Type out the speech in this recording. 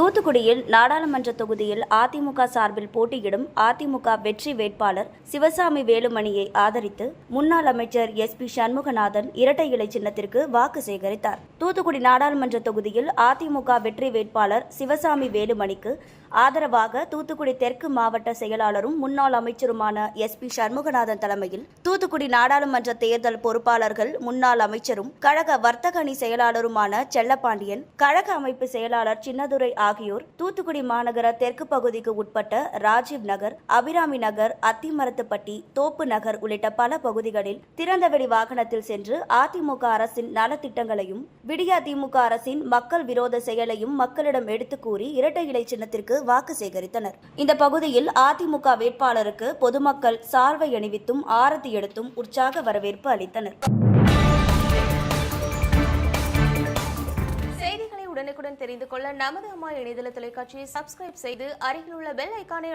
தூத்துக்குடியில் நாடாளுமன்ற தொகுதியில் அதிமுக சார்பில் போட்டியிடும் அதிமுக வெற்றி வேட்பாளர் சிவசாமி வேலுமணியை ஆதரித்து முன்னாள் அமைச்சர் எஸ் பி சண்முகநாதன் இரட்டை இலை சின்னத்திற்கு வாக்கு சேகரித்தார். தூத்துக்குடி நாடாளுமன்ற தொகுதியில் அதிமுக வெற்றி வேட்பாளர் சிவசாமி வேலுமணிக்கு ஆதரவாக தூத்துக்குடி தெற்கு மாவட்ட செயலாளரும் முன்னாள் அமைச்சருமான எஸ் பி சண்முகநாதன் தலைமையில் தூத்துக்குடி நாடாளுமன்ற தேர்தல் பொறுப்பாளர்கள் முன்னாள் அமைச்சரும் கழக வர்த்தக அணி செயலாளருமான செல்லப்பாண்டியன் கழக அமைப்பு செயலாளர் சின்னதுரை ஆகியோர் தூத்துக்குடி மாநகர தெற்கு பகுதிக்கு உட்பட்ட ராஜீவ் நகர் அபிராமி நகர் அத்திமரத்துப்பட்டி தோப்பு நகர் உள்ளிட்ட பல பகுதிகளில் திறந்தவெளி வாகனத்தில் சென்று அதிமுக அரசின் நலத்திட்டங்களையும் விடியா திமுக அரசின் மக்கள் விரோத செயலையும் மக்களிடம் எடுத்துக் கூறி இரட்டை இலை சின்னத்திற்கு வாக்கு சேகரித்தனர். இந்த பகுதியில் அதிமுக வேட்பாளருக்கு பொதுமக்கள் சால்வை அணிவித்தும் ஆரத்தி எடுத்தும் உற்சாக வரவேற்பு அளித்தனர். செய்திகளை உடனுக்குடன் தெரிந்து கொள்ள நமது அம்மா இணையதள தொலைக்காட்சியை சப்ஸ்கிரைப் செய்து அருகில் உள்ள பெல் ஐக்கானை